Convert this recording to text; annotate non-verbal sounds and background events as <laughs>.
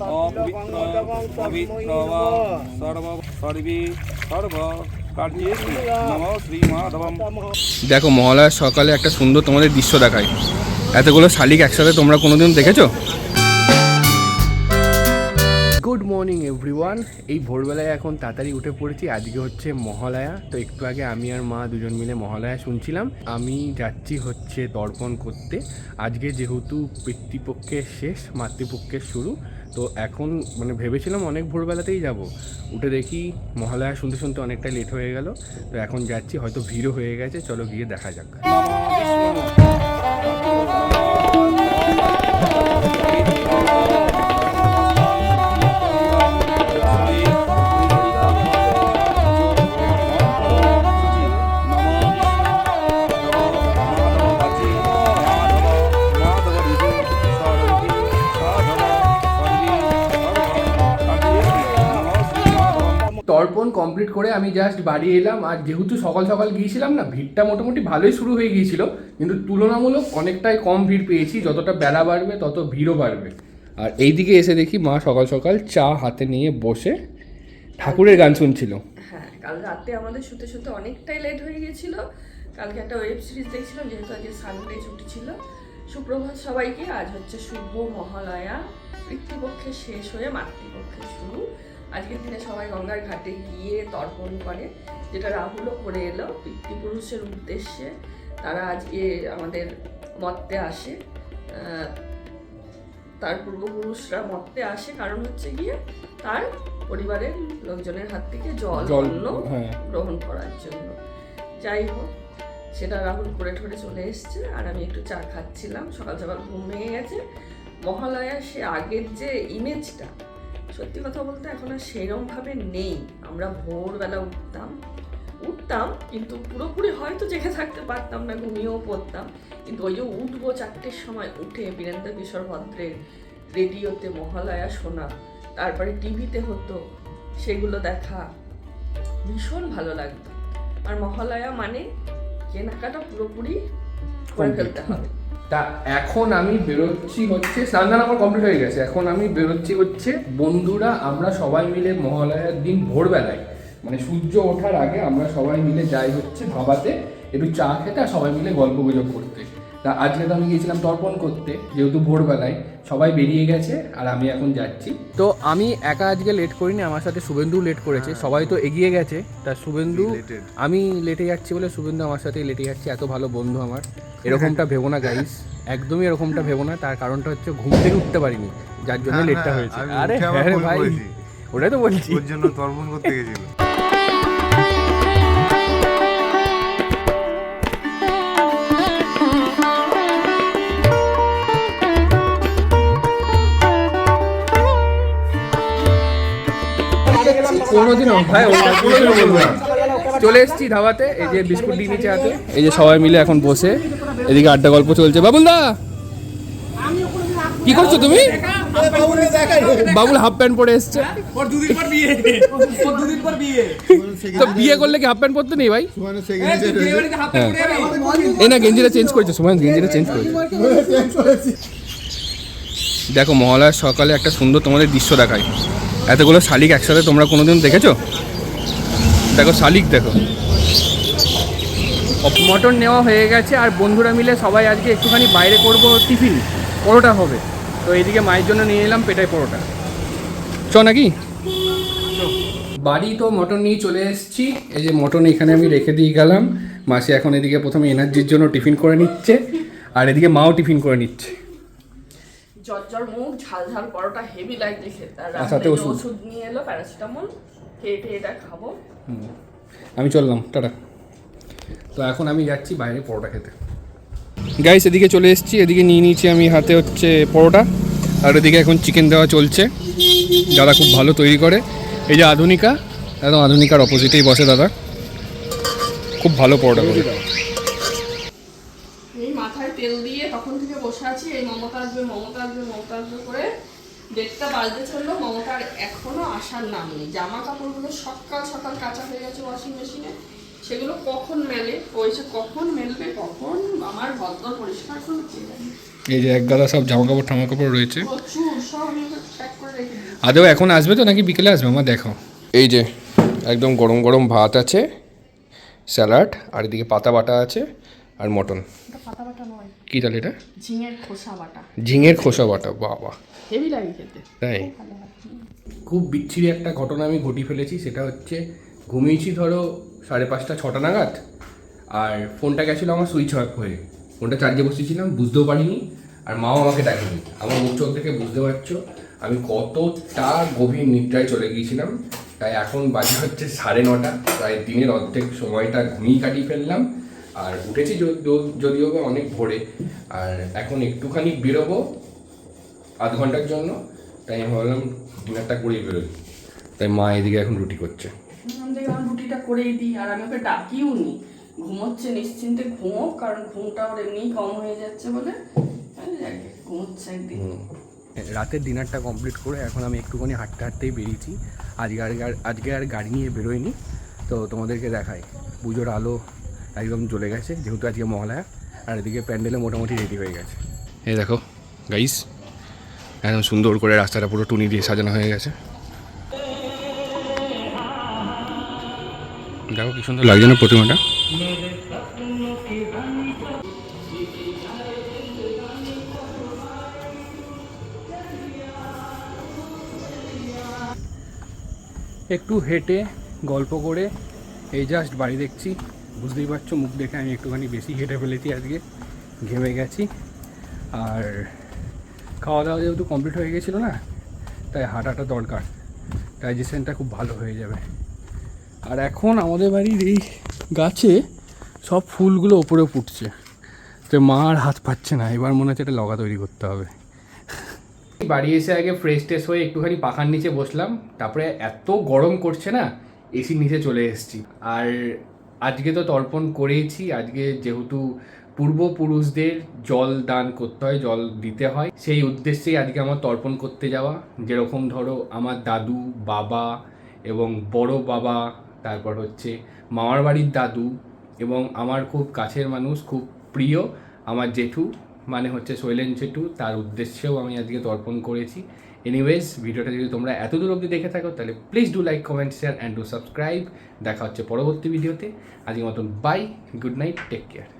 অপবিত্র পবিত্র সর্ব সর্বে সর্ব কার্যে নম শ্রীমাধবম দেখো মহালয়ার সকালে একটা সুন্দর তোমাদের দৃশ্য দেখায় এতগুলো শালিক একসাথে তোমরা কোনোদিন দেখেছ? গুড মর্নিং এভরিওয়ান এই ভোরবেলায় এখন তাড়াতাড়ি উঠে পড়েছি। আজকে হচ্ছে মহালয়া। তো একটু আগে আমি আর মা দুজন মিলে মহালয়া শুনছিলাম। আমি যাচ্ছি হচ্ছে দর্পণ করতে। আজকে যেহেতু পিতৃপক্ষের শেষ মাতৃপক্ষের শুরু তো এখন মানে ভেবেছিলাম অনেক ভোরবেলাতেই যাব। উঠে দেখি মহালয়া শুনতে শুনতে অনেকটাই লেট হয়ে গেল। তো এখন যাচ্ছি, হয়তো ভিড়ও হয়ে গেছে। চলো গিয়ে দেখা যাক। তর্পণ কমপ্লিট করে আমি জাস্ট বাড়ি এলাম। আর যেহেতু সকাল সকাল গিয়েছিলাম না, ভিড়টা মোটামুটি ভালোই শুরু হয়ে গিয়েছিল। কিন্তু তুলনামূলক অনেকটাই কম ভিড় পেয়েছি, যতটা বেলা বাড়বে তত ভিড়ও বাড়বে। আর এইদিকে এসে দেখি মা সকাল সকাল চা হাতে নিয়ে বসে ঠাকুরের গান শুনছিল। হ্যাঁ কাল রাতে আমাদের শুতে শুতে অনেকটাই লেট হয়ে গেছিল কালকে একটা ওয়েব সিরিজ দেখছিলাম, যেহেতু আজকে সানডে ছুটি ছিল। সুপ্রভাত সবাইকে, আজ হচ্ছে শুভ মহালয়া। পিতৃপক্ষে শেষ হয়ে মাতৃপক্ষে শুরু। আজকের দিনে সবাই গঙ্গার ঘাটে গিয়ে তর্পণ করে যেটা রাহুলও করে এলো পিতৃপুরুষের উদ্দেশ্যে। তারা আজকে আমাদের মর্তে আসে। তার পূর্বপুরুষরা মর্তে আসে কারণ হচ্ছে গিয়ে তার পরিবারের লোকজনের হাত থেকে জল জল, অন্ন হ্যাঁ। গ্রহণ করার জন্য। যাই হোক সেটা রাহুল করে ঠরে চলে এসছে আর আমি একটু চা খাচ্ছিলাম সকাল সকাল ঘুম ভেঙে গেছে। মহালয়া সে আগের যে ইমেজটা সত্যি কথা বলতে এখন আর সেরমভাবে নেই। আমরা ভোরবেলা উঠতাম। উঠতাম, কিন্তু পুরোপুরি হয়তো জেগে থাকতে পারতাম না, ঘুমিয়েও পড়তাম। কিন্তু ওই যে উঠবো চারটের সময় উঠে বীরেন্দ্র কিশোর ভদ্রের রেডিওতে মহালয়া শোনা, তারপরে টিভিতে হতো, সেগুলো দেখা, ভীষণ ভালো লাগতো। আর মহালয়া মানে কেনাকাটা পুরোপুরি করে ফেলতে হবে। তা এখন আমি বেরোচ্ছি হচ্ছে স্নান আমার কমপ্লিট হয়ে গেছে। এখন আমি বেরোচ্ছি হচ্ছে বন্ধুরা আমরা সবাই মিলে মহালয়ার দিন ভোরবেলায়। মানে সূর্য ওঠার আগে আমরা সবাই মিলে যাই হচ্ছে ধাবাতে একটু চা খেতে আর সবাই মিলে গল্প গুজব করতে। তা আজকে তো আমি গিয়েছিলাম তর্পণ করতে যেহেতু ভোরবেলায়। সবাই বেরিয়ে গেছে আর আমি এখন যাচ্ছি। তো আমি একা আজকে লেট করিনি আমার সাথে শুভেন্দু লেট করেছে। সবাই তো এগিয়ে গেছে। তা শুভেন্দু আমি লেটে যাচ্ছি বলে শুভেন্দু আমার সাথে লেটে যাচ্ছে এত ভালো বন্ধু আমার। এরকমটা <laughs> ভেবো না গাইস একদমই এরকমটা ভেবো না তার কারণটা হচ্ছে ঘুম থেকে উঠতে পারিনি যার জন্য হ্যাঁ, লেটটা হ্যাঁ, হয়েছে। আরে হ্যাঁ রে ফোন ভাই ওটাই তো বলছি। ওর জন্য তর্পণ করতে গেছিল। কোনোদিনও ভাই ওটা কোনোদিনও বলব না। চলে এসেছি ধাবাতে এই যে বিস্কুট দিয়ে নিচে হাতে এই যে সবাই মিলে এখন বসে এদিকে আড্ডা গল্প চলছে। বাবুল দা কি করছ তুমি? বাবুল হাফ প্যান্ট পরে এসছে। তো বিয়ে করলে কি হাফ প্যান্ট পরতে নেই ভাই? হ্যাঁ এই না গেঞ্জিটা চেঞ্জ করেছে সুমান গেঞ্জিটা চেঞ্জ করেছে। দেখো মহালয়ার সকালে একটা সুন্দর তোমাদের দৃশ্য দেখায় এতগুলো শালিক একসাথে তোমরা কোনোদিন দেখেছ? দেখো শালিক দেখো। মটন নেওয়া হয়ে গেছে আর বন্ধুরা মিলে সবাই আজকে একটুখানি বাইরে করব টিফিন। পরোটা হবে। তো এইদিকে মায়ের জন্য নিয়ে এলাম পেটাই পরোটা। চ নাকি? বাড়ি তো মটন নিয়ে চলে এসেছি। এই যে মটন এখানে আমি রেখে দিয়ে গেলাম। মাসি এখন এদিকে প্রথমে এনার্জির জন্য টিফিন করে নিচ্ছে আর এদিকে মাও টিফিন করে নিচ্ছে। জ্বর মুখ ঝাল ঝাল পরোটা হেভি লাগছে খেতে। রাত্রে যে ওষুধ। নিয়ে এলো প্যারাসিটামল খেয়ে খেয়ে এটা খাব। আমি চললাম টাটা। তো এখন আমি যাচ্ছি বাইরে পরোটা খেতে। গাইস এদিকে চলে এসেছি এদিকে নিয়ে নিয়েছি আমি হাতে হচ্ছে পরোটা আর এদিকে এখন চিকেন দেওয়া চলছে। দাদা খুব ভালো তৈরি করে। এই যে আধুনিকা একদম আধুনিকার অপোজিটেই বসে দাদা। খুব ভালো পরোটা করে। এই মাথায় তেল দিয়ে বসে আছি এই মমতা আসবে মমতা আসবে মমতা আসবে করে দেড়টা বাজতে চলল মমতার এখনও আসার নাম নেই। জামা কাপড়গুলো সকাল সকাল কাঁচা হয়ে গেছে ওয়াশিং মেশিনে সেগুলো কখন মেলে? এসে কখন মেলবে? কখন? আমার ভদ্র পরিষ্কার করবে কে এই যে এক গাদা সব জামা কাপড় ঠামা কাপড় রয়েছে। প্রচুর সব সব আমি প্যাক করে রেখে দিই আদৌ এখন আসবে তো নাকি বিকেলে আসবে? আমার দেখো এই যে একদম গরম গরম ভাত আছে স্যালাড আর এদিকে পাতা বাটা আছে। আর মটন। এটা পাতা কী তাহলে এটা? ঝিঙের খোসা বাটা। ঝিঙের খোসা বাটা বাবা। হেভি লাগে খেতে। তাই? খুব বিচ্ছিরি একটা ঘটনা আমি ঘটিয়ে ফেলেছি সেটা হচ্ছে ঘুমিয়েছি ধরো সাড়ে পাঁচটা ছটা নাগাদ আর ফোনটা গেছিল আমার সুইচ অফ হয়ে। ফোনটা চার্জে বসিয়েছিলাম বুঝতেও পারিনি আর মাও আমাকে ডাকেনি। আমার মুখ চোখ দেখে বুঝতে পারছ আমি কতটা গভীর নিদ্রায় চলে গিয়েছিলাম। তাই এখন বাজে হচ্ছে সাড়ে নটা প্রায় দিনের অর্ধেক সময়টা ঘুমিয়ে কাটিয়ে ফেললাম। আর উঠেছি যদিও- বা অনেক ভোরে। আর এখন একটুখানি বেরোবো আধ ঘণ্টার জন্য। তাই আমি ভাবলাম ডিনারটা করেই বেরোই। তাই মা এদিকে এখন রুটি করছে। আমি রুটিটা করেই দিই আর আমি ওকে ডাকিও নি। ঘুমোচ্ছে নিশ্চিন্তে ঘুমোক কারণ ঘুমটা ওর এমনিই কম হয়ে যাচ্ছে বলে। ঘুমোচ্ছে একদিন। রাতের ডিনারটা কমপ্লিট করে এখন আমি একটুখানি হাঁটতে হাঁটতেই বেরিয়েছি। আজকে আর আজকে আর গাড়ি নিয়ে বেরোয়নি তো তোমাদেরকে দেখাই। পুজোর আলো একদম জ্বলে গেছে যেহেতু আজকে মহালয়া আর এদিকে প্যান্ডেলে মোটামুটি রেডি হয়ে গেছে। এই দেখো গাইস একদম সুন্দর করে রাস্তাটা পুরো টুনি দিয়ে সাজানো হয়ে গেছে। দেখো কি সুন্দর লাগছে না প্রতিমাটা? একটু হেঁটে গল্প করে এই জাস্ট বাড়ি দেখছি। বুঝতেই পারছ, মুখ দেখে আমি একটুখানি বেশি হেঁটে ফেলেছি আজকে। ঘেমে গেছি। আর খাওয়া দাওয়া যেহেতু কমপ্লিট হয়ে গেছিল না, তাই হাঁটাটা দরকার। ডাইজেশনটা খুব ভালো হয়ে যাবে। আর এখন আমাদের বাড়ির এই গাছে সব ফুলগুলো ওপরে ফুটছে। তো মা আর হাত পাচ্ছে না, এবার মনে হচ্ছে একটা লগা তৈরি করতে হবে। বাড়ি এসে আগে ফ্রেশ ট্রেশ হয়ে একটুখানি পাখার নিচে বসলাম। তারপরে এত গরম করছে না এসির নিচে চলে এসেছি। আর আজকে তো তর্পণ করেইছি, আজকে যেহেতু পূর্বপুরুষদের জল দান করতে হয়, জল দিতে হয়, সেই উদ্দেশ্যেই আজকে আমার তর্পণ করতে যাওয়া। যেরকম ধরো আমার দাদু, বাবা এবং বড় বাবা, তারপর হচ্ছে মামার বাড়ির দাদু এবং আমার খুব কাছের মানুষ, খুব প্রিয় আমার জেঠু মানে হচ্ছে শৈলেন জেঠু, তার উদ্দেশ্যেও আমি আজকে তর্পণ করেছি। এনিওয়েজ ভিডিওটা যদি তোমরা এত দূর অব্দি দেখে থাকো, তাহলে please do like comment share and do subscribe দেখা হচ্ছে পরবর্তী ভিডিওতে। আজকের মতন bye good night take care